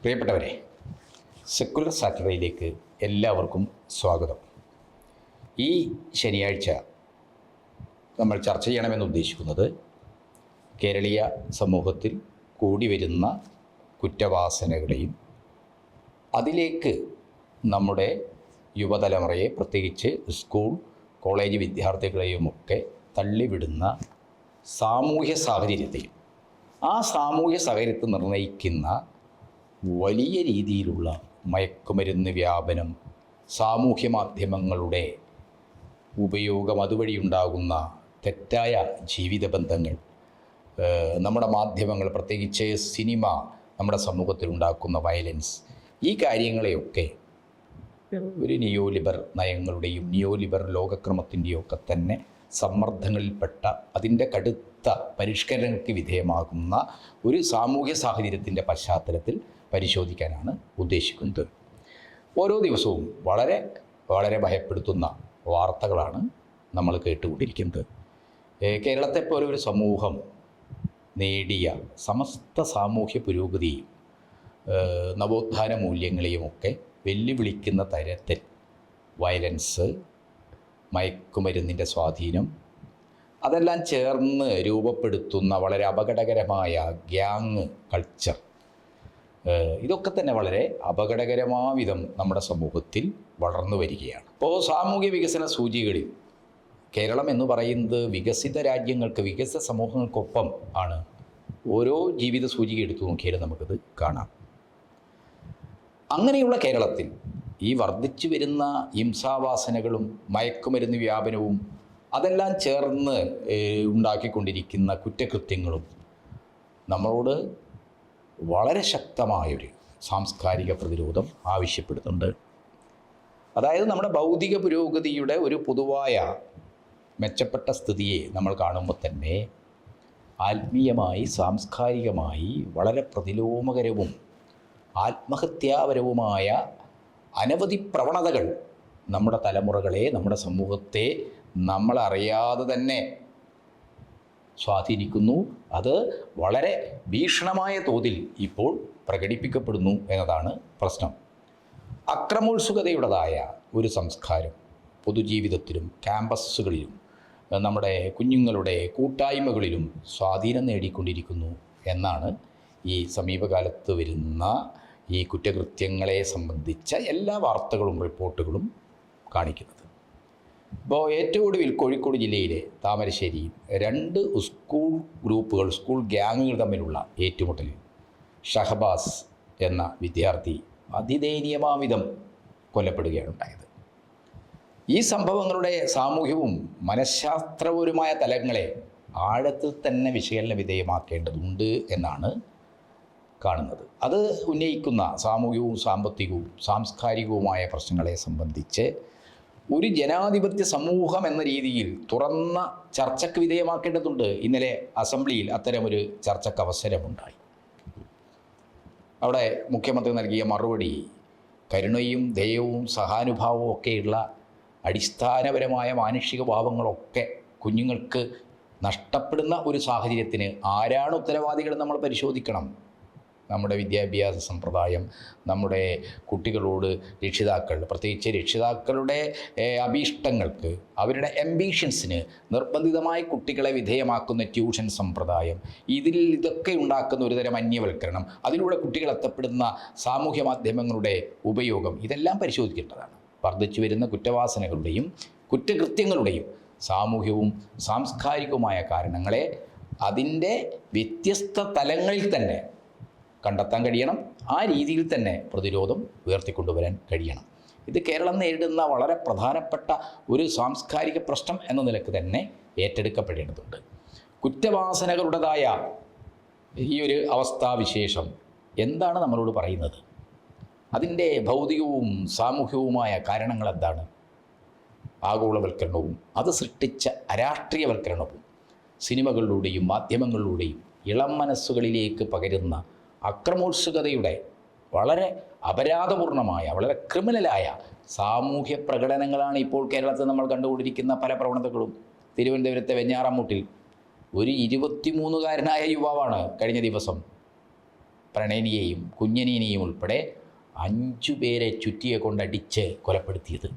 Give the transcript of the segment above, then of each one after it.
പ്രിയപ്പെട്ടവരെ സെക്കുലർ സാറ്റർഡേയിലേക്ക് എല്ലാവർക്കും സ്വാഗതം. ഈ ശനിയാഴ്ച നമ്മൾ ചർച്ച ചെയ്യണമെന്ന് ഉദ്ദേശിക്കുന്നത് കേരളീയ സമൂഹത്തിൽ കൂടി വരുന്ന കുറ്റവാസനകളെയും അതിലേക്ക് നമ്മുടെ യുവതലമുറയെ പ്രത്യേകിച്ച് സ്കൂൾ കോളേജ് വിദ്യാർത്ഥികളെയുമൊക്കെ തള്ളിവിടുന്ന സാമൂഹ്യ സാഹചര്യത്തെയും ആ സാമൂഹ്യ സാഹചര്യത്തെ നിർണയിക്കുന്ന വലിയ രീതിയിലുള്ള മയക്കുമരുന്ന് വ്യാപനം സാമൂഹ്യ മാധ്യമങ്ങളുടെ ഉപയോഗം അതുവഴി ഉണ്ടാകുന്ന തെറ്റായ ജീവിത ബന്ധങ്ങൾ നമ്മുടെ മാധ്യമങ്ങൾ പ്രത്യേകിച്ച് സിനിമ നമ്മുടെ സമൂഹത്തിൽ ഉണ്ടാക്കുന്ന വയലൻസ് ഈ കാര്യങ്ങളെയൊക്കെ ഒരു നിയോലിബർ നയങ്ങളുടെയും നിയോലിബർ ലോകക്രമത്തിന്റെയും ഒക്കെ തന്നെ സമ്മർദ്ദങ്ങളിൽപ്പെട്ട അതിന്റെ കടുത്ത പരിഷ്കരണങ്ങൾക്ക് വിധേയമാകുന്ന ഒരു സാമൂഹ്യ സാഹചര്യത്തിന്റെ പശ്ചാത്തലത്തിൽ പരിശോധിക്കാനാണ് ഉദ്ദേശിക്കുന്നത്. ഓരോ ദിവസവും വളരെ വളരെ ഭയപ്പെടുത്തുന്ന വാർത്തകളാണ് നമ്മൾ കേട്ടുകൊണ്ടിരിക്കുന്നത്. കേരളത്തെ പോലെ ഒരു സമൂഹം നേടിയ സമസ്ത സാമൂഹ്യ പുരോഗതിയും നവോത്ഥാന മൂല്യങ്ങളെയുമൊക്കെ വെല്ലുവിളിക്കുന്ന തരത്തിൽ വയലൻസ് മയക്കുമരുന്നിന്റെ സ്വാധീനം അതെല്ലാം ചേർന്ന് രൂപപ്പെടുത്തുന്ന വളരെ അപകടകരമായ ഗ്യാങ് കൾച്ചർ ഇതൊക്കെ തന്നെ വളരെ അപകടകരമായ വിധം നമ്മുടെ സമൂഹത്തിൽ വളർന്നു വരികയാണ്. ഇപ്പോൾ സാമൂഹ്യ വികസന സൂചികളിൽ കേരളം എന്ന് പറയുന്നത് വികസിത രാജ്യങ്ങൾക്ക് വികസിത സമൂഹങ്ങൾക്കൊപ്പം ആണ് ഓരോ ജീവിത സൂചിക എടുത്തു നോക്കിയാലും നമുക്കത് കാണാം. അങ്ങനെയുള്ള കേരളത്തിൽ ഈ വർദ്ധിച്ചു വരുന്ന ഹിംസാവാസനകളും മയക്കുമരുന്ന് വ്യാപനവും അതെല്ലാം ചേർന്ന് ഉണ്ടാക്കിക്കൊണ്ടിരിക്കുന്ന കുറ്റകൃത്യങ്ങളും നമ്മളോട് വളരെ ശക്തമായൊരു സാംസ്കാരിക പ്രതിരോധം ആവശ്യപ്പെടുന്നുണ്ട്. അതായത് നമ്മുടെ ഭൗതിക പുരോഗതിയുടെ ഒരു പൊതുവായ മെച്ചപ്പെട്ട സ്ഥിതിയെ നമ്മൾ കാണുമ്പോൾ തന്നെ ആത്മീയമായി സാംസ്കാരികമായി വളരെ പ്രതിലോമകരവും ആത്മഹത്യാപരവുമായ അനവധി പ്രവണതകൾ നമ്മുടെ തലമുറകളെ നമ്മുടെ സമൂഹത്തെ നമ്മളറിയാതെ തന്നെ സ്വാധീനിക്കുന്നു. അത് വളരെ ഭീഷണമായ തോതിൽ ഇപ്പോൾ പ്രകടിപ്പിക്കപ്പെടുന്നു എന്നതാണ് പ്രശ്നം. അക്രമോത്സുകതയുടേതായ ഒരു സംസ്കാരം പൊതുജീവിതത്തിലും ക്യാമ്പസുകളിലും നമ്മുടെ കുഞ്ഞുങ്ങളുടെ കൂട്ടായ്മകളിലും സ്വാധീനം നേടിക്കൊണ്ടിരിക്കുന്നു എന്നാണ് ഈ സമീപകാലത്ത് വരുന്ന ഈ കുറ്റകൃത്യങ്ങളെ സംബന്ധിച്ച എല്ലാ വാർത്തകളും റിപ്പോർട്ടുകളും കാണിക്കുന്നത്. ഇപ്പോൾ ഏറ്റവും ഒടുവിൽ കോഴിക്കോട് ജില്ലയിലെ താമരശ്ശേരി രണ്ട് സ്കൂൾ ഗ്രൂപ്പുകൾ സ്കൂൾ ഗ്യാങ്ങുകൾ തമ്മിലുള്ള ഏറ്റുമുട്ടലിൽ ഷഹബാസ് എന്ന വിദ്യാർത്ഥി അതിദയനീയമാവിധം കൊല്ലപ്പെടുകയാണ് ഉണ്ടായത്. ഈ സംഭവങ്ങളുടെ സാമൂഹ്യവും മനഃശാസ്ത്രപരവുമായ തലങ്ങളെ ആഴത്തിൽ തന്നെ വിശകലന വിധേയമാക്കേണ്ടതുണ്ട് എന്നാണ് കാണുന്നത്. അത് ഉന്നയിക്കുന്ന സാമൂഹികവും സാമ്പത്തികവും സാംസ്കാരികവുമായ പ്രശ്നങ്ങളെ സംബന്ധിച്ച് ഒരു ജനാധിപത്യ സമൂഹം എന്ന രീതിയിൽ തുറന്ന ചർച്ചയ്ക്ക് വിധേയമാക്കേണ്ടതുണ്ട്. ഇന്നലെ അസംബ്ലിയിൽ അത്തരമൊരു ചർച്ചയ്ക്ക് അവസരമുണ്ടായി. അവിടെ മുഖ്യമന്ത്രി നൽകിയ മറുപടി കരുണയും ദയവും സഹാനുഭാവവും ഒക്കെയുള്ള അടിസ്ഥാനപരമായ മാനുഷിക ഭാവങ്ങളൊക്കെ കുഞ്ഞുങ്ങൾക്ക് നഷ്ടപ്പെടുന്ന ഒരു സാഹചര്യത്തിന് ആരാണ് ഉത്തരവാദികൾ നമ്മൾ പരിശോധിക്കണം. നമ്മുടെ വിദ്യാഭ്യാസ സമ്പ്രദായം നമ്മുടെ കുട്ടികളോട് രക്ഷിതാക്കൾ പ്രത്യേകിച്ച് രക്ഷിതാക്കളുടെ അഭീഷ്ടങ്ങൾക്ക് അവരുടെ എംബീഷൻസിന് നിർബന്ധിതമായി കുട്ടികളെ വിധേയമാക്കുന്ന ട്യൂഷൻ സമ്പ്രദായം. ഇതിൽ ഇതൊക്കെ ഉണ്ടാക്കുന്ന ഒരുതരം അന്യവൽക്കരണം. അതിലൂടെ കുട്ടികൾ എത്തപ്പെടുന്ന സാമൂഹ്യ മാധ്യമങ്ങളുടെ ഉപയോഗം ഇതെല്ലാം പരിശോധിക്കേണ്ടതാണ്. വർദ്ധിച്ചു വരുന്ന കുറ്റവാസനകളുടെയും കുറ്റകൃത്യങ്ങളുടെയും സാമൂഹ്യവും സാംസ്കാരികവുമായ കാരണങ്ങളെ അതിന്റെ വ്യത്യസ്ത തലങ്ങളിൽ തന്നെ കണ്ടെത്താൻ കഴിയണം. ആ രീതിയിൽ തന്നെ പ്രതിരോധം ഉയർത്തിക്കൊണ്ടുവരാൻ കഴിയണം. ഇത് കേരളം നേരിടുന്ന വളരെ പ്രധാനപ്പെട്ട ഒരു സാംസ്കാരിക പ്രശ്നം എന്ന നിലയ്ക്ക് തന്നെ ഏറ്റെടുക്കപ്പെടേണ്ടതുണ്ട്. കുറ്റവാസനകളുടേതായ ഈ ഒരു അവസ്ഥാവിശേഷം എന്താണ് നമ്മളോട് പറയുന്നത്? അതിന്റെ ഭൗതികവും സാമൂഹികവുമായ കാരണങ്ങൾ എന്താണ്? ആഗോളവൽക്കരണവും അത് സൃഷ്ടിച്ച അരാഷ്ട്രീയവൽക്കരണവും സിനിമകളിലൂടെയും മാധ്യമങ്ങളിലൂടെയും ഇളം മനസ്സുകളിലേക്ക് പകരുന്ന അക്രമോത്സുകതയുടെ വളരെ അപരാധപൂർണമായ വളരെ ക്രിമിനലായ സാമൂഹ്യ പ്രകടനങ്ങളാണ് ഇപ്പോൾ കേരളത്തിൽ നമ്മൾ കണ്ടുകൊണ്ടിരിക്കുന്ന പല പ്രവണതകളും. തിരുവനന്തപുരത്തെ വെഞ്ഞാറമ്മൂട്ടിൽ ഒരു ഇരുപത്തിമൂന്നുകാരനായ യുവാവാണ് കഴിഞ്ഞ ദിവസം പ്രണയനിയെയും കുഞ്ഞനീനെയും ഉൾപ്പെടെ അഞ്ചു പേരെ ചുറ്റിയെ കൊണ്ടടിച്ച് കൊലപ്പെടുത്തിയത്.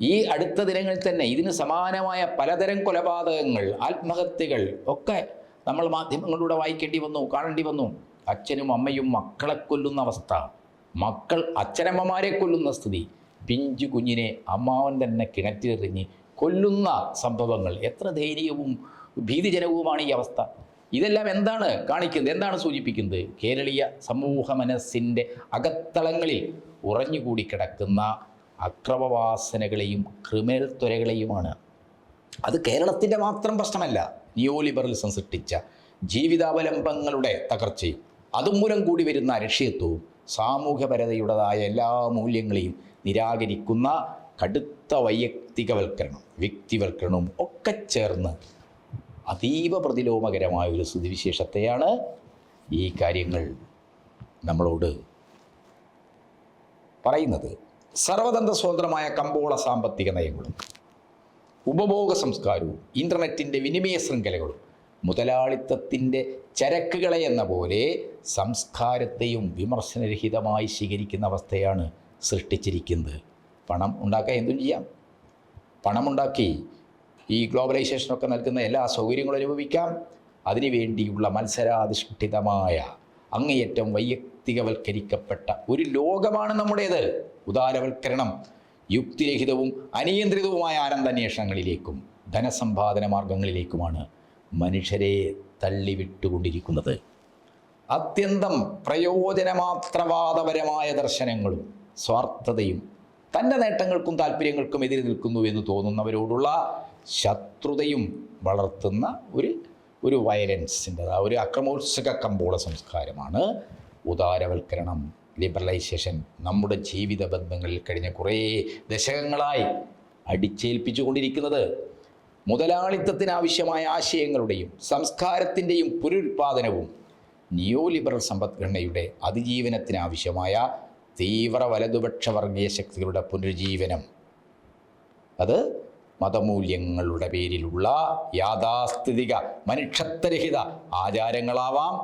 ഈ അടുത്ത ദിനങ്ങളിൽ തന്നെ ഇതിന് സമാനമായ പലതരം കൊലപാതകങ്ങൾ ആത്മഹത്യകൾ ഒക്കെ നമ്മൾ മാധ്യമങ്ങളിലൂടെ വായിക്കേണ്ടി വന്നു കാണേണ്ടി വന്നു. അച്ഛനും അമ്മയും മക്കളെ കൊല്ലുന്ന അവസ്ഥ. മക്കൾ അച്ഛനമ്മമാരെ കൊല്ലുന്ന സ്ഥിതി. പിഞ്ചു കുഞ്ഞിനെ അമ്മാവൻ തന്നെ കിണറ്റിലെറിഞ്ഞ് കൊല്ലുന്ന സംഭവങ്ങൾ. എത്ര ധൈര്യവും ഭീതിജനകവുമാണ് ഈ അവസ്ഥ. ഇതെല്ലാം എന്താണ് കാണിക്കുന്നത്? എന്താണ് സൂചിപ്പിക്കുന്നത്? കേരളീയ സമൂഹ മനസ്സിന്റെ അകത്തളങ്ങളിൽ ഉറഞ്ഞുകൂടി കിടക്കുന്ന അക്രമവാസനകളെയും ക്രിമിനൽ ത്വരകളെയുമാണ് അത് കേരളത്തിന്റെ മാത്രം പ്രശ്നമല്ല. നിയോലിബറലിസം സൃഷ്ടിച്ച ജീവിതാവലംബങ്ങളുടെ തകർച്ചയും അതുമൂലം കൂടി വരുന്ന അരക്ഷ്യത്വവും സാമൂഹ്യപരതയുടേതായ എല്ലാ മൂല്യങ്ങളെയും നിരാകരിക്കുന്ന കടുത്ത വൈയക്തികവൽക്കരണം വ്യക്തിവൽക്കരണവും ഒക്കെ ചേർന്ന് അതീവ പ്രതിലോമകരമായ ഒരു സ്ഥിതിവിശേഷത്തെയാണ് ഈ കാര്യങ്ങൾ നമ്മളോട് പറയുന്നത്. സർവതന്ത്ര സ്വതന്ത്രമായ കമ്പോള സാമ്പത്തിക നയങ്ങളും ഉപഭോഗ സംസ്കാരവും ഇന്റർനെറ്റിന്റെ വിനിമയ ശൃംഖലകളും മുതലാളിത്തത്തിന്റെ ചരക്കുകളെ എന്ന പോലെ സംസ്കാരത്തെയും വിമർശനരഹിതമായി സ്വീകരിക്കുന്ന അവസ്ഥയാണ് സൃഷ്ടിച്ചിരിക്കുന്നത്. പണം ഉണ്ടാക്കാൻ എന്തും ചെയ്യാം. പണമുണ്ടാക്കി ഈ ഗ്ലോബലൈസേഷനൊക്കെ നൽകുന്ന എല്ലാ സൗകര്യങ്ങളും അനുഭവിക്കാം. അതിനുവേണ്ടിയുള്ള മത്സരാധിഷ്ഠിതമായ അങ്ങേയറ്റം വൈയക്തികവൽക്കരിക്കപ്പെട്ട ഒരു ലോകമാണ് നമ്മുടേത്. ഉദാരവൽക്കരണം യുക്തിരഹിതവും അനിയന്ത്രിതവുമായ ആനന്ദ അന്വേഷണങ്ങളിലേക്കും ധനസമ്പാദന മാർഗങ്ങളിലേക്കുമാണ് മനുഷ്യരെ തള്ളിവിട്ടുകൊണ്ടിരിക്കുന്നത്. അത്യന്തം പ്രയോജനമാത്രവാദപരമായ ദർശനങ്ങളും സ്വാർത്ഥതയും തന്റെ നേട്ടങ്ങൾക്കും താല്പര്യങ്ങൾക്കും എതിരെ നിൽക്കുന്നു എന്ന് തോന്നുന്നവരോടുള്ള ശത്രുതയും വളർത്തുന്ന ഒരു ഒരു വയലൻസിന്റെ ഒരു അക്രമോത്സുക കമ്പോള സംസ്കാരമാണ് ഉദാരവൽക്കരണം ലിബറലൈസേഷൻ. നമ്മുടെ ജീവിത ബന്ധങ്ങളിൽ കഴിഞ്ഞ കുറേ ദശകങ്ങളായി അടിച്ചേൽപ്പിച്ചുകൊണ്ടിരിക്കുന്നത് മുതലാളിത്തത്തിനാവശ്യമായ ആശയങ്ങളുടെയും സംസ്കാരത്തിന്റെയും പുനരുൽപാദനവും നിയോ ലിബറൽ സമ്പദ്ഘടനയുടെ അതിജീവനത്തിനാവശ്യമായ തീവ്ര വലതുപക്ഷ വർഗീയ ശക്തികളുടെ പുനരുജ്ജീവനം. അത് മതമൂല്യങ്ങളുടെ പേരിലുള്ള യാഥാസ്ഥിതിക മനുഷ്യത്വരഹിത ആചാരങ്ങളാവാം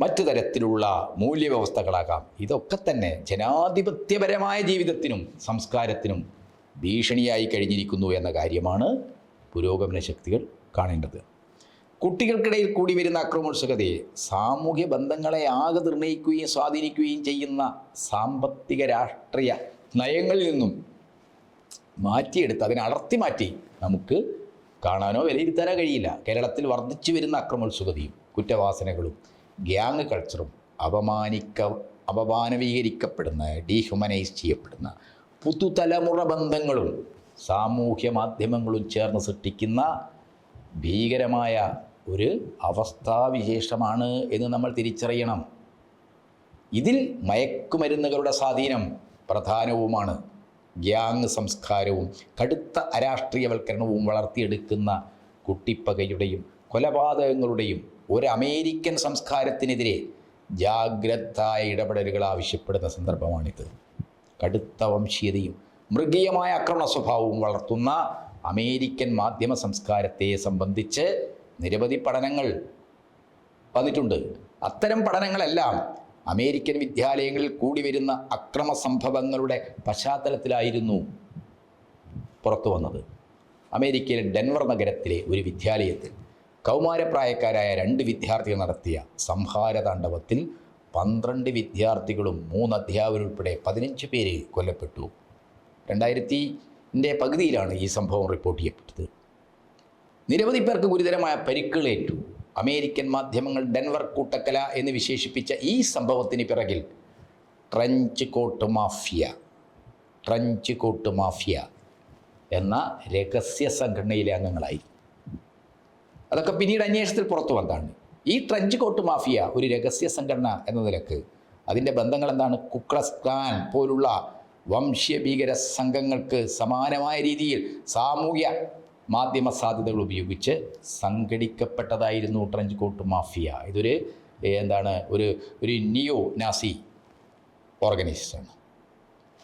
മറ്റു തരത്തിലുള്ള മൂല്യവ്യവസ്ഥകളാകാം. ഇതൊക്കെ തന്നെ ജനാധിപത്യപരമായ ജീവിതത്തിനും സംസ്കാരത്തിനും ഭീഷണിയായി കഴിഞ്ഞിരിക്കുന്നു എന്ന കാര്യമാണ് പുരോഗമന ശക്തികൾ കാണേണ്ടത്. കുട്ടികൾക്കിടയിൽ കൂടി വരുന്ന അക്രമോത്സുകതയെ സാമൂഹ്യ ബന്ധങ്ങളെ ആകെ നിർണയിക്കുകയും സ്വാധീനിക്കുകയും ചെയ്യുന്ന സാമ്പത്തിക രാഷ്ട്രീയ നയങ്ങളിൽ നിന്നും മാറ്റിയെടുത്ത് അതിനെ അടർത്തി മാറ്റി നമുക്ക് കാണാനോ വിലയിരുത്താനോ കഴിയില്ല. കേരളത്തിൽ വർദ്ധിച്ചു വരുന്ന അക്രമോത്സുകതയും കുറ്റവാസനകളും ഗ്യാങ് കൾച്ചറും അപമാനിക്ക അപമാനവീകരിക്കപ്പെടുന്ന ഡീഹ്യൂമനൈസ് ചെയ്യപ്പെടുന്ന പുതുതലമുറ ബന്ധങ്ങളും സാമൂഹ്യ മാധ്യമങ്ങളും ചേർന്ന് സൃഷ്ടിക്കുന്ന ഭീകരമായ ഒരു അവസ്ഥാവിശേഷമാണ് എന്ന് നമ്മൾ തിരിച്ചറിയണം. ഇതിൽ മയക്കുമരുന്നുകളുടെ സ്വാധീനം പ്രധാനവുമാണ്. ഗ്യാങ് സംസ്കാരവും കടുത്ത അരാഷ്ട്രീയവൽക്കരണവും വളർത്തിയെടുക്കുന്ന കുട്ടിപ്പകയുടെയും കൊലപാതകങ്ങളുടെയും ഒരു അമേരിക്കൻ സംസ്കാരത്തിനെതിരെ ജാഗ്രതായ ഇടപെടലുകൾ ആവശ്യപ്പെടുന്ന സന്ദർഭമാണിത്. കടുത്ത വംശീയതയും മൃഗീയമായ ആക്രമണ സ്വഭാവവും വളർത്തുന്ന അമേരിക്കൻ മാധ്യമ സംസ്കാരത്തെ സംബന്ധിച്ച് നിരവധി പഠനങ്ങൾ വന്നിട്ടുണ്ട്. അത്തരം പഠനങ്ങളെല്ലാം അമേരിക്കൻ വിദ്യാലയങ്ങളിൽ കൂടി വരുന്ന അക്രമ സംഭവങ്ങളുടെ പശ്ചാത്തലത്തിലായിരുന്നു പുറത്തു വന്നത്. അമേരിക്കയിലെ ഡെൻവർ നഗരത്തിലെ ഒരു വിദ്യാലയത്തിൽ കൗമാരപ്രായക്കാരായ രണ്ട് വിദ്യാർത്ഥികൾ നടത്തിയ സംഹാര താണ്ഡവത്തിൽ പന്ത്രണ്ട് വിദ്യാർത്ഥികളും മൂന്ന് അധ്യാപകരുൾപ്പെടെ പതിനഞ്ച് പേര് കൊല്ലപ്പെട്ടു. രണ്ടായിരത്തിന്റെ പകുതിയിലാണ് ഈ സംഭവം റിപ്പോർട്ട് ചെയ്യപ്പെട്ടത്. നിരവധി പേർക്ക് ഗുരുതരമായ പരിക്കുകളേറ്റു അമേരിക്കൻ മാധ്യമങ്ങൾ ഡെൻവർ കൂട്ടക്കല എന്ന് വിശേഷിപ്പിച്ച ഈ സംഭവത്തിന് പിറകിൽ trench coat mafia trench coat mafia എന്ന രഹസ്യ സംഘടനയിലെ അംഗങ്ങളായി. അതൊക്കെ പിന്നീട് അന്വേഷണത്തിൽ പുറത്തു വന്നതാണ്. ഈ ട്രഞ്ച് കോട്ട് മാഫിയ ഒരു രഹസ്യ സംഘടന എന്ന നിലയ്ക്ക് അതിന്റെ ബന്ധങ്ങൾ എന്താണ്? കുക്ലസ് ക്ലാൻ പോലുള്ള വംശീയ ഭീകര സംഘങ്ങൾക്ക് സമാനമായ രീതിയിൽ സാമൂഹ്യ മാധ്യമ സാധ്യതകൾ ഉപയോഗിച്ച് സംഘടിക്കപ്പെട്ടതായിരുന്നു ട്രഞ്ച് കോട്ട് മാഫിയ. ഇതൊരു എന്താണ് ഒരു ഒരു നിയോ നാസി ഓർഗനൈസേഷനാണ്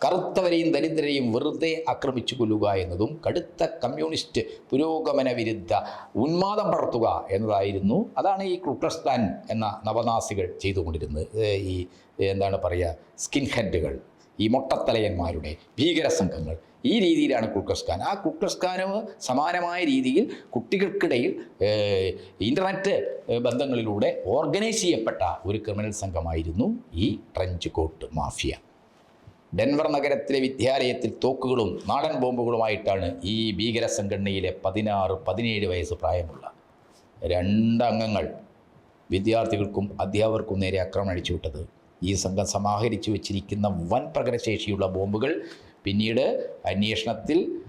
കറുത്തവരെയും ദരിദ്രരെയും വെറുതെ ആക്രമിച്ചു കൊല്ലുക എന്നതും കടുത്ത കമ്മ്യൂണിസ്റ്റ് പുരോഗമന വിരുദ്ധ ഉന്മാദം പടർത്തുക എന്നതായിരുന്നു അതാണ് ഈ ക്ലുക്ലസ്താൻ എന്ന നവനാസികൾ ചെയ്തുകൊണ്ടിരുന്നത്. ഈ എന്താണ് പറയുക സ്കിൻ ഹെഡുകൾ ഈ മൊട്ടത്തലയന്മാരുടെ ഭീകര സംഘങ്ങൾ ഈ രീതിയിലാണ് കുക്ലസ് ഖാൻ. ആ കുക്ലസ് സമാനമായ രീതിയിൽ കുട്ടികൾക്കിടയിൽ ഇന്റർനെറ്റ് ബന്ധങ്ങളിലൂടെ ഓർഗനൈസ് ചെയ്യപ്പെട്ട ഒരു ക്രിമിനൽ സംഘമായിരുന്നു ഈ ട്രഞ്ച് കോട്ട് മാഫിയ. ഡെൻവർ നഗരത്തിലെ വിദ്യാലയത്തിൽ തോക്കുകളും നാടൻ ബോംബുകളുമായിട്ടാണ് ഈ ഭീകര സംഘടനയിലെ പതിനാറ് പതിനേഴ് വയസ്സ് പ്രായമുള്ള രണ്ടംഗങ്ങൾ വിദ്യാർത്ഥികൾക്കും അധ്യാപകർക്കും നേരെ ആക്രമണം അടിച്ചുവിട്ടത് ഈ സംഘം സമാഹരിച്ചു വെച്ചിരിക്കുന്ന വൻ പ്രകടശേഷിയുള്ള ബോംബുകൾ പിന്നീട് അന്വേഷണത്തിൽ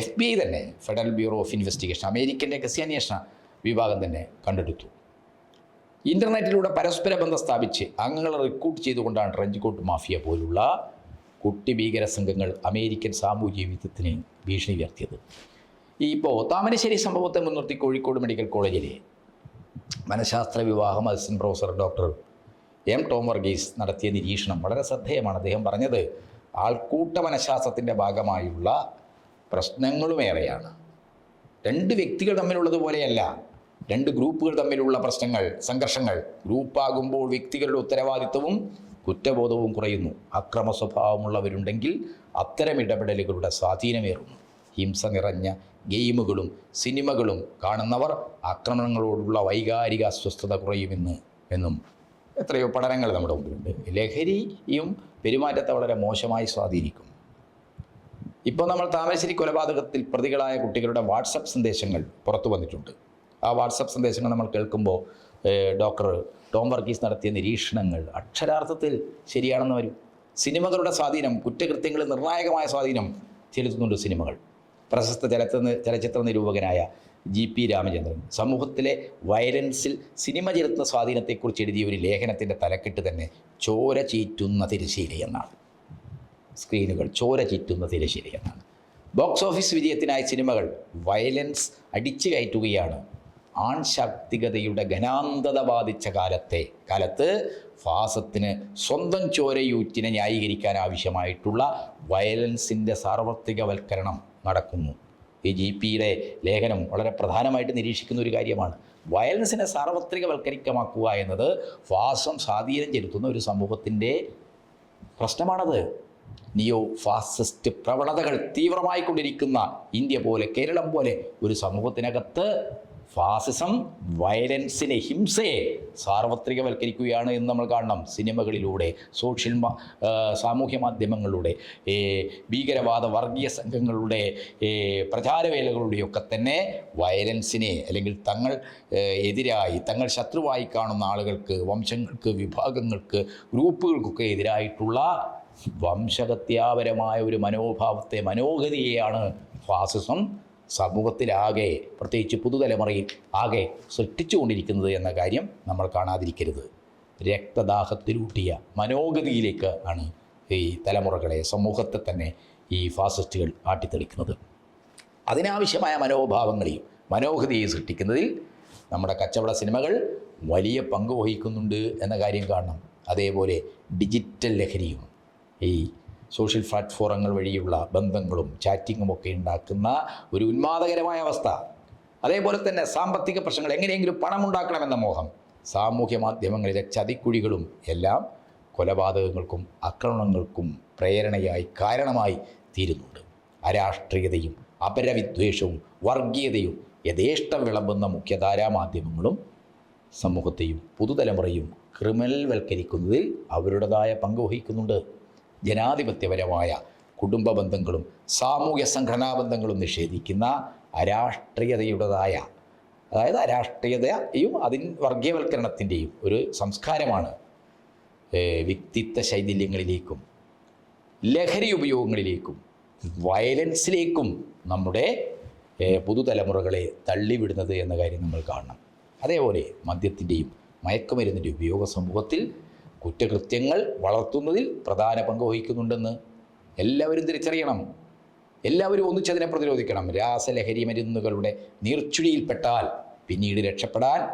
എഫ് ബി ഐ തന്നെ federal bureau of investigation American രഹസ്യാന്വേഷണ വിഭാഗം തന്നെ കണ്ടെടുത്തു. ഇന്റർനെറ്റിലൂടെ പരസ്പര ബന്ധം സ്ഥാപിച്ച് അംഗങ്ങളെ റിക്രൂട്ട് ചെയ്തുകൊണ്ടാണ് ട്രഞ്ച് മാഫിയ പോലുള്ള കുട്ടി ഭീകര സംഘങ്ങൾ അമേരിക്കൻ സാമൂഹ്യ ജീവിതത്തിന് ഭീഷണി ഉയർത്തിയത് ഇപ്പോൾ താമരശ്ശേരി സംഭവത്തെ മുൻനിർത്തി കോഴിക്കോട് മെഡിക്കൽ കോളേജിലെ മനഃശാസ്ത്ര വിഭാഗം assistant professor doctor M Tom Varghese നടത്തിയ നിരീക്ഷണം വളരെ ശ്രദ്ധേയമാണ്. അദ്ദേഹം പറഞ്ഞത് ആൾക്കൂട്ട മനഃശാസ്ത്രത്തിന്റെ ഭാഗമായുള്ള പ്രശ്നങ്ങളുമേറെയാണ്. രണ്ട് വ്യക്തികൾ തമ്മിലുള്ളതുപോലെയല്ല രണ്ട് ഗ്രൂപ്പുകൾ തമ്മിലുള്ള പ്രശ്നങ്ങൾ സംഘർഷങ്ങൾ. ഗ്രൂപ്പാകുമ്പോൾ വ്യക്തികളുടെ ഉത്തരവാദിത്വവും കുറ്റബോധവും കുറയുന്നു. അക്രമ സ്വഭാവമുള്ളവരുണ്ടെങ്കിൽ അത്തരം ഇടപെടലുകളുടെ സ്വാധീനമേറുന്നു. ഹിംസ നിറഞ്ഞ ഗെയിമുകളും സിനിമകളും കാണുന്നവർ ആക്രമണങ്ങളോടുള്ള വൈകാരിക അസ്വസ്ഥത കുറയുമെന്ന് എന്നും എത്രയോ പഠനങ്ങൾ നമ്മുടെ മുമ്പിലുണ്ട്. ലഹരിയും പെരുമാറ്റത്തെ വളരെ മോശമായി സ്വാധീനിക്കും. ഇപ്പോൾ നമ്മൾ താമരശ്ശേരി കൊലപാതകത്തിൽ പ്രതികളായ കുട്ടികളുടെ വാട്സപ്പ് സന്ദേശങ്ങൾ പുറത്തു വന്നിട്ടുണ്ട്. ആ വാട്സപ്പ് സന്ദേശങ്ങൾ നമ്മൾ കേൾക്കുമ്പോൾ ഡോക്ടർ ടോം വർഗീസ് നടത്തിയ നിരീക്ഷണങ്ങൾ അക്ഷരാർത്ഥത്തിൽ ശരിയാണെന്ന് വരും. സിനിമകളുടെ സ്വാധീനം കുറ്റകൃത്യങ്ങളിൽ നിർണായകമായ സ്വാധീനം ചെലുത്തുന്നുണ്ട് സിനിമകൾ. പ്രശസ്ത ചലച്ചിത്ര നിരൂപകനായ ജി പി രാമചന്ദ്രൻ. സമൂഹത്തിലെ വയലൻസിൽ സിനിമ ചെലുത്തുന്ന സ്വാധീനത്തെക്കുറിച്ച് എഴുതിയ ഒരു ലേഖനത്തിന്റെ തലക്കെട്ട് തന്നെ ചോര ചീറ്റുന്ന തിരശ്ശീല എന്നാണ്. സ്ക്രീനുകൾ ചോര ചീറ്റുന്ന തിരശ്ശീല എന്നാണ്. ബോക്സ് ഓഫീസ് വിജയത്തിനായി സിനിമകൾ വയലൻസ് അടിച്ചു കയറ്റുകയാണ്. ആൺശാക്തികതയുടെ ഘനാന്തത ബാധിച്ച കാലത്തെ കാലത്ത് ഫാസത്തിന് സ്വന്തം ചോരയൂറ്റിനെ ന്യായീകരിക്കാൻ ആവശ്യമായിട്ടുള്ള വയലൻസിന്റെ സാർവത്രികവൽക്കരണം നടക്കുന്നു. ഈ ജി പിയുടെ ലേഖനം വളരെ പ്രധാനമായിട്ട് നിരീക്ഷിക്കുന്ന ഒരു കാര്യമാണ്. വയലൻസിനെ സാർവത്രികവൽക്കരിക്കമാക്കുക എന്നത് ഫാസം സ്വാധീനം ചെലുത്തുന്ന ഒരു സമൂഹത്തിന്റെ പ്രശ്നമാണത്. നിയോ ഫാസിസ്റ്റ് പ്രവണതകൾ തീവ്രമായിക്കൊണ്ടിരിക്കുന്ന ഇന്ത്യ പോലെ കേരളം പോലെ ഒരു സമൂഹത്തിനകത്ത് ഫാസിസം വയലൻസിനെ ഹിംസയെ സാർവത്രികവൽക്കരിക്കുകയാണ് എന്ന് നമ്മൾ കാണണം സിനിമകളിലൂടെ സോഷ്യൽ സാമൂഹ്യ മാധ്യമങ്ങളിലൂടെ. ഭീകരവാദ വർഗീയ സംഘങ്ങളുടെ പ്രചാര പ്രചാരവേലകളുടെയൊക്കെ തന്നെ വയലൻസിനെ അല്ലെങ്കിൽ തങ്ങൾ എതിരായി തങ്ങൾ ശത്രുവായി കാണുന്ന ആളുകൾക്ക് വംശങ്ങൾക്ക് വിഭാഗങ്ങൾക്ക് ഗ്രൂപ്പുകൾക്കൊക്കെ എതിരായിട്ടുള്ള വംശഹത്യാപരമായ ഒരു മനോഭാവത്തെ മനോഗതിയെയാണ് ഫാസിസം. സമൂഹത്തിലാകെ പ്രത്യേകിച്ച് പുതുതലമുറയിൽ ആകെ സൃഷ്ടിച്ചുകൊണ്ടിരിക്കുന്നത് എന്ന കാര്യം നമ്മൾ കാണാതിരിക്കരുത്. രക്തദാഹത്തിലൂട്ടിയ മനോഗതിയിലേക്ക് ആണ് ഈ തലമുറകളെ സമൂഹത്തെ തന്നെ ഈ ഫാസിസ്റ്റുകൾ ആട്ടിത്തെളിക്കുന്നത്. അതിനാവശ്യമായ മനോഭാവങ്ങളെയും മനോഹരിയെ സൃഷ്ടിക്കുന്നതിൽ നമ്മുടെ കച്ചവട സിനിമകൾ വലിയ പങ്ക് വഹിക്കുന്നുണ്ട് എന്ന കാര്യം കാണണം. അതേപോലെ ഡിജിറ്റൽ ലഹരിയും ഈ സോഷ്യൽ പ്ലാറ്റ്ഫോറങ്ങൾ വഴിയുള്ള ബന്ധങ്ങളും ചാറ്റിങ്ങും ഒക്കെ ഉണ്ടാക്കുന്ന ഒരു ഉന്മാദകരമായ അവസ്ഥ. അതേപോലെ തന്നെ സാമ്പത്തിക പ്രശ്നങ്ങൾ എങ്ങനെയെങ്കിലും പണമുണ്ടാക്കണമെന്ന മോഹം. സാമൂഹ്യ മാധ്യമങ്ങളിലെ ചതിക്കുഴികളും എല്ലാം കൊലപാതകങ്ങൾക്കും ആക്രമണങ്ങൾക്കും പ്രേരണയായി കാരണമായി തീരുന്നുണ്ട്. അരാഷ്ട്രീയതയും അപരവിദ്വേഷവും വർഗീയതയും യഥേഷ്ടം വിളമ്പുന്ന മുഖ്യധാരാ മാധ്യമങ്ങളും സമൂഹത്തെയും പുതുതലമുറയും ക്രിമിനൽ വൽക്കരിക്കുന്നതിൽ അവരുടേതായ പങ്ക് വഹിക്കുന്നുണ്ട്. ജനാധിപത്യപരമായ കുടുംബ ബന്ധങ്ങളും സാമൂഹ്യ സംഘടനാ ബന്ധങ്ങളും നിഷേധിക്കുന്ന അരാഷ്ട്രീയതയുടേതായ അതായത് അരാഷ്ട്രീയതയും അതിൻ വർഗീയവൽക്കരണത്തിന്റെയും ഒരു സംസ്കാരമാണ് വ്യക്തിത്വ ശൈഥില്യങ്ങളിലേക്കും ലഹരി ഉപയോഗങ്ങളിലേക്കും വയലൻസിലേക്കും നമ്മുടെ പുതുതലമുറകളെ തള്ളിവിടുന്നത് എന്ന കാര്യം നമ്മൾ കാണണം. അതേപോലെ മദ്യത്തിന്റെയും മയക്കുമരുന്നിന്റെ ഉപയോഗ സമൂഹത്തിൽ കുറ്റകൃത്യങ്ങൾ വളർത്തുന്നതിൽ പ്രധാന പങ്ക് വഹിക്കുന്നുണ്ടെന്ന് എല്ലാവരും തിരിച്ചറിയണം. എല്ലാവരും ഒന്നിച്ചതിനെ പ്രതിരോധിക്കണം. രാസലഹരി മരുന്നുകളുടെ നീർച്ചുഴിയിൽപ്പെട്ടാൽ പിന്നീട് രക്ഷപ്പെടാൻ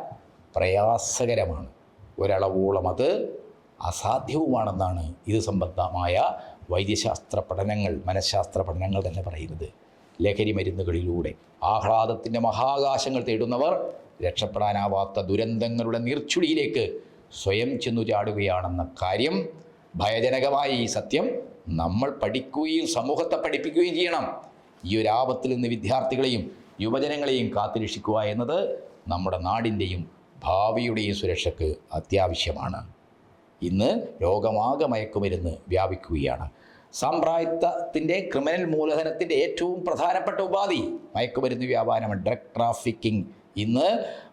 പ്രയാസകരമാണ്. ഒരളവോളം അത് അസാധ്യവുമാണെന്നാണ് ഇത് സംബന്ധമായ വൈദ്യശാസ്ത്ര പഠനങ്ങൾ മനഃശാസ്ത്ര പഠനങ്ങൾ തന്നെ പറയുന്നത്. ലഹരി മരുന്നുകളിലൂടെ ആഹ്ലാദത്തിന്റെ മഹാകാശങ്ങൾ തേടുന്നവർ രക്ഷപ്പെടാനാവാത്ത ദുരന്തങ്ങളുടെ നീർച്ചുഴിയിലേക്ക് സ്വയം ചെന്നു ചാടുകയാണെന്ന കാര്യം ഭയജനകമായ ഈ സത്യം നമ്മൾ പഠിക്കുകയും സമൂഹത്തെ പഠിപ്പിക്കുകയും ചെയ്യണം. ഈ ഒരു ആപത്തിൽ നിന്ന് വിദ്യാർത്ഥികളെയും യുവജനങ്ങളെയും കാത്തുരക്ഷിക്കുക എന്നത് നമ്മുടെ നാടിന്റെയും ഭാവിയുടെയും സുരക്ഷയ്ക്ക് അത്യാവശ്യമാണ്. ഇന്ന് ലോകമാകെ മയക്കുമരുന്ന് വ്യാപിക്കുകയാണ്. സാമ്പ്രായത്വത്തിന്റെ ക്രിമിനൽ മൂലധനത്തിന്റെ ഏറ്റവും പ്രധാനപ്പെട്ട ഉപാധി മയക്കുമരുന്ന് വ്യാപാരമാണ്. ഡ്രഗ് ട്രാഫിക്കിംഗ് ഇന്ന്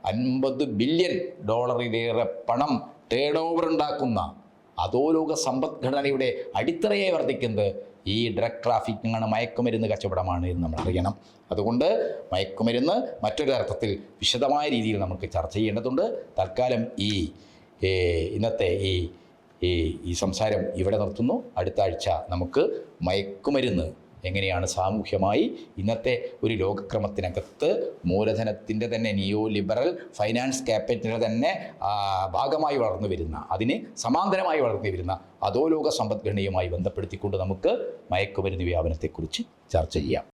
അൻപത് ബില്യൺ ഡോളറിലേറെ പണം ടേൺ ഓവർ ഉണ്ടാക്കുന്ന അധോലോക സമ്പദ്ഘടനയുടെ അടിത്തറയെ വർദ്ധിക്കുന്നത് ഈ ഡ്രഗ് ട്രാഫിക്കിങ്ങാണ് മയക്കുമരുന്ന് കച്ചവടമാണ് എന്ന് നമ്മൾ അറിയണം. അതുകൊണ്ട് മയക്കുമരുന്ന് മറ്റൊരു അർത്ഥത്തിൽ വിശദമായ രീതിയിൽ നമുക്ക് ചർച്ച ചെയ്യേണ്ടതുണ്ട്. തൽക്കാലം ഈ ഇന്നത്തെ ഈ ഈ സംസാരം ഇവിടെ നിർത്തുന്നു. അടുത്ത ആഴ്ച നമുക്ക് മയക്കുമരുന്ന് എങ്ങനെയാണ് സാമൂഹ്യമായി ഇന്നത്തെ ഒരു ലോകക്രമത്തിനകത്ത് മൂലധനത്തിന്റെ തന്നെ നിയോ ലിബറൽ ഫൈനാൻസ് ക്യാപിറ്റലിന്റെ തന്നെ ഭാഗമായി വളർന്നു വരുന്ന അതിന് സമാന്തരമായി വളർന്നു വരുന്ന അധോലോക സമ്പദ്ഘടനയുമായി ബന്ധപ്പെടുത്തിക്കൊണ്ട് നമുക്ക് മയക്കുമരുന്ന് വ്യാപനത്തെക്കുറിച്ച് ചർച്ച ചെയ്യാം.